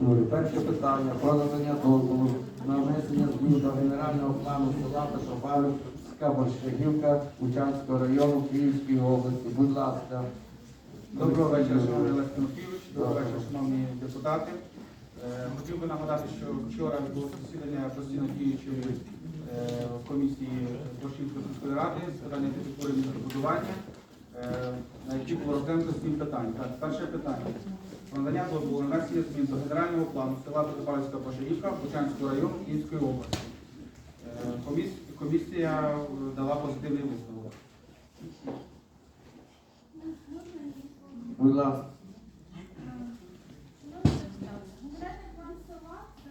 Перше питання про надання дозволу на внесення змін до генерального плану села Петропавлівська Борщагівка Учанського району Київської області. Будь ласка. Доброго вечора, шановний Олег Тимофійович. Доброго вечора, шановні депутати. Е, Хотів би нагадати, що вчора відбулося засідання постійно діючої е, комісії Борщівської сільської ради з питання архітектури містобудування, е, на якій було розглянуто сім питань. Так, перше питання. Надання дозволу на внесення змін до генерального плану села Петропавська Пошарівка Бучанського району Київської області. Е, Комісія е, дала позитивний висновок. Будь ласка. Генеральний план села це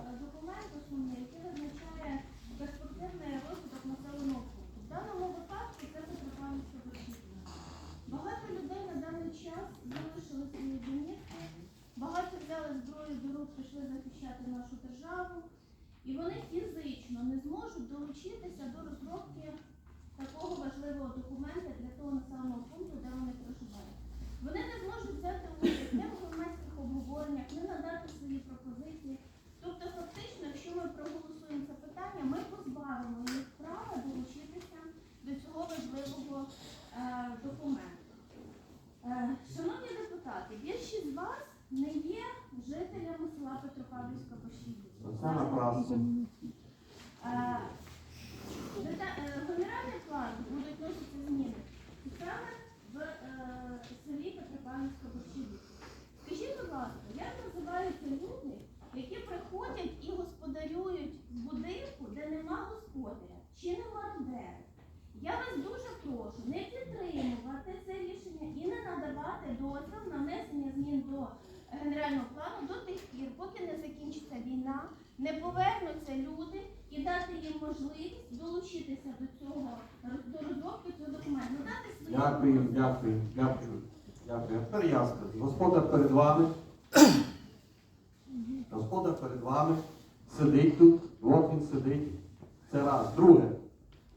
е, документ основний, який визначає перспективний розвиток населеного пункту. В даному випадку це Петропавлівська Борщівка. Багато людей на даний час залишили свої домівки, багато взяли зброю до рук, пішли захищати нашу державу, і вони фізично не зможуть долучитися до розробки такого важливого документа для того населеного пункту, де вони проживають. Вони не зможуть взяти участь не в громадських обговореннях, не надати свої пропозиції. Тобто, фактично, якщо ми проголосуємо це питання, ми позбавимо їх права долучитися до цього важливого е, документу. Е, шановні депутати, більшість з вас не є Це напрасно. Е, дета- е, Генеральний план будуть вносити зміни саме в е, селі Петропавлівська Борщівка. Скажіть, будь ласка, як називаються люди, які приходять і господарюють в будинку, де нема господаря, чи не мародери? Я вас дуже прошу не підтримувати це рішення і не надавати дозвіл на внесення змін до генерального плану до тих поки не закінчиться війна, не повернуться люди і дати їм можливість долучитися до цього до розробки цього документу, свої Дякую, дякую, дякую. Дякую. А тепер я скажу. Господар перед вами. Господар перед вами сидить тут, от він сидить. Це раз. Друге.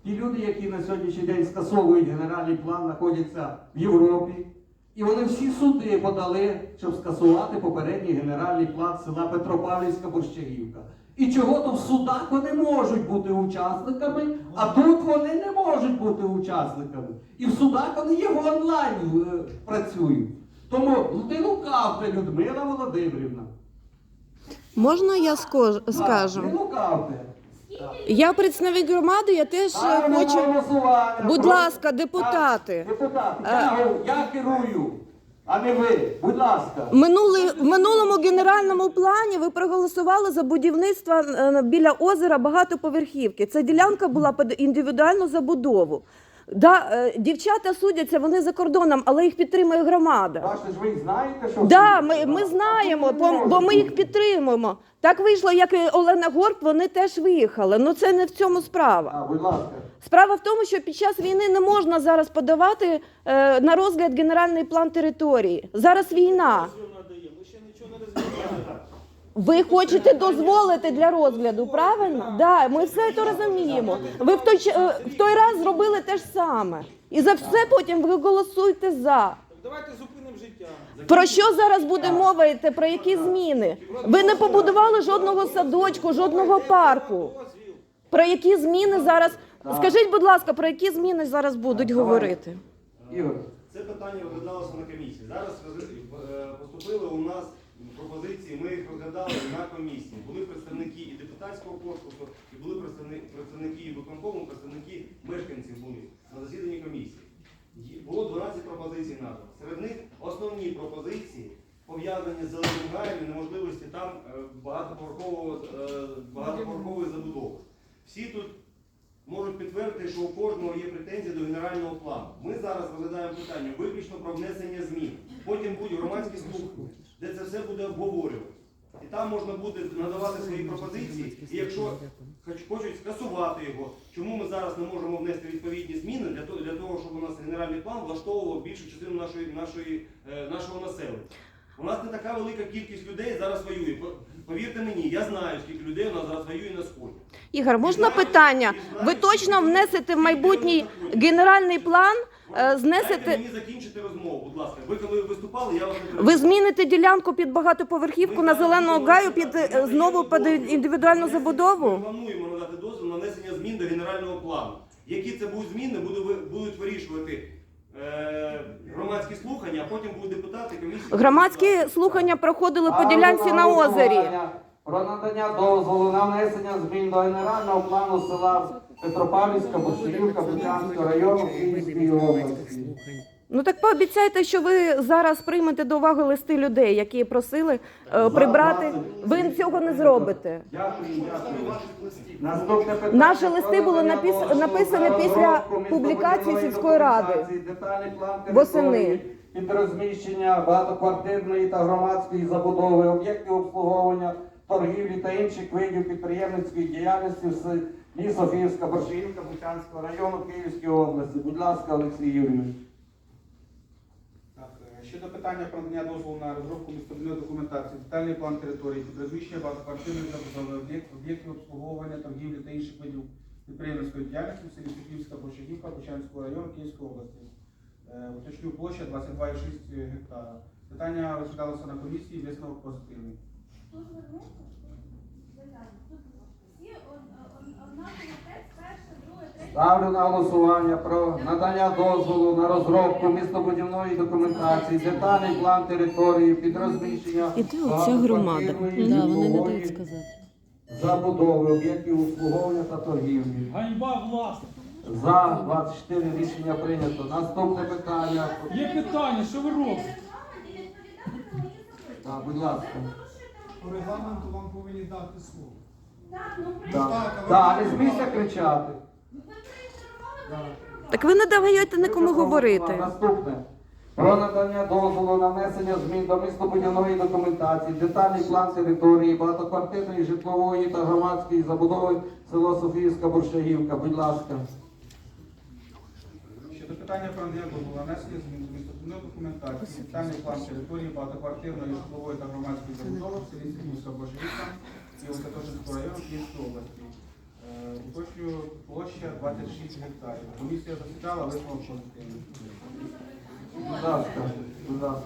Ті люди, які на сьогоднішній день скасовують генеральний план, знаходяться в Європі. І вони всі суди подали, щоб скасувати попередній генеральний план села Петропавлівська Борщагівка. І чого то в судах вони можуть бути учасниками, а тут вони не можуть бути учасниками. І в судах вони є в онлайн е, працюють. Тому не лукавте, Людмила Володимирівна. Можна я скож- Так, Не скажу? лукавте. Я представник громади, я теж е, хочу. голосування. Будь ласка, депутати. Депутати, Е. я, я керую, а не ви. Будь ласка. Минулий, в минулому генеральному плані ви проголосували за будівництво е, біля озера багатоповерхівки. Ця ділянка була під індивідуальну забудову. Да, е, дівчата судяться, вони за кордоном, але їх підтримує громада. Ж, ви знаєте, що... Да, ми, ми знаємо, бо, бо ми їх підтримуємо. Так вийшло, як і Олена Горб, вони теж виїхали. Ну це не в цьому справа. А, будь ласка. Справа в тому, що під час війни не можна зараз подавати е, на розгляд генеральний план території. Зараз війна. Ви хочете дозволити для розгляду, правильно? Да, ми все це розуміємо. Ви в той, ч- е, в той раз зробили те ж саме. І за все потім ви голосуєте за. Давайте зупинимо життя. Про що зараз буде мова йти? Про які зміни? Ви не побудували жодного садочку, жодного парку. Дозвіл. Про які зміни зараз? Скажіть, будь ласка, про які зміни зараз будуть говорити? Ігор. Це питання розглядалося на комісії. Зараз е, поступили у нас пропозиції, ми їх розглядали на комісії. Були представники і депутатського корпусу, і були представники, і виконкому, представники мешканців були на засіданні комісії. Було 12 пропозицій надано. Серед них основні пропозиції пов'язані з зеленим гаєм і неможливості там е, е, багатоповерхової забудови. Всі тут можуть підтвердити, що у кожного є претензії до генерального плану. Ми зараз розглядаємо питання виключно про внесення змін. Потім будуть громадські слухання, де це все буде обговорювати. І там можна буде надавати свої пропозиції. І якщо хочуть скасувати його, чому ми зараз не можемо внести відповідні зміни для того, для того щоб у нас генеральний план влаштовував більшу частину нашої, нашої, е, нашого населення. У нас не така велика кількість людей зараз воює. Повірте мені, я знаю, скільки людей у нас зараз воює на сході. Ігор, можна питання? Ви точно внесете в майбутній генеральний план е, Дайте знесете. мені закінчити розмову, будь ласка. Ви коли виступали, я вас не Ви зміните ділянку під багатоповерхівку на зеленого гаю під е, знову під індивідуальну Ми забудову? плануємо надати дозвіл на внесення змін до генерального плану. Які це будуть зміни, буду ви- будуть вирішувати е, громадські слухання, а потім будуть депутати комісії. Громадські слухання проходили по ділянці на озері. Про надання дозволу на внесення змін до генерального плану села Петропавлівська, Борщагівка, Бучанського району Київської області. Ну так пообіцяйте, що ви зараз приймете до уваги листи людей, які просили е, прибрати. Ви цього не зробите. Дякую, дякую. Наступне питання. Наші листи були напис- написані після публікації сільської ради. Детальний план Восени. під розміщення багатоквартирної та громадської забудови, об'єктів обслуговування, торгівлі та інших видів підприємницької діяльності в селі Софіївська, Борщагівка, Бучанського району Київської області. Будь ласка, Олексій Юрійович. Так, е, щодо питання про надання дозволу на розробку містобудівної документації, детальний план території, розміщення багатоквартирної забудови, об'єкт- об'єктів обслуговування, торгівлі та інших видів підприємницької діяльності в селі Софіївська, Борщагівка, Бучанського району Київської області. Е, Уточню площа 22,6 гектара. Питання розглядалося на комісії, висновок позитивний. Ставлю на голосування про надання дозволу на розробку містобудівної документації, детальний план території під розміщення І де оця громада? Да, вони не дають сказати. забудови, об'єктів обслуговування та торгівлі. Ганьба власне. За 24 рішення прийнято. Наступне питання. Є питання, що ви робите? Так, будь ласка. По регламенту вам повинні дати слово. Так, ну Так, прийшли. Так, не змійся кричати. Ви проігнорували мої права. Так ви не даєте нікому говорити. Наступне. Про надання дозволу на внесення змін до містобудівної документації, детальний план території, багатоквартирної житлової та громадської забудови село Софіївська Борщагівка. Будь ласка. Щодо питання про надання дозволу на внесення змін до містобудівної документації, детальний план території багатоквартирної житлової та громадської забудови в селі Софіївська, Борщагівка і Остаточинського району Київської області. Уточнюю площа 26 гектарів. Комісія засідала, висновок позитивний. Будь ласка. Будь ласка.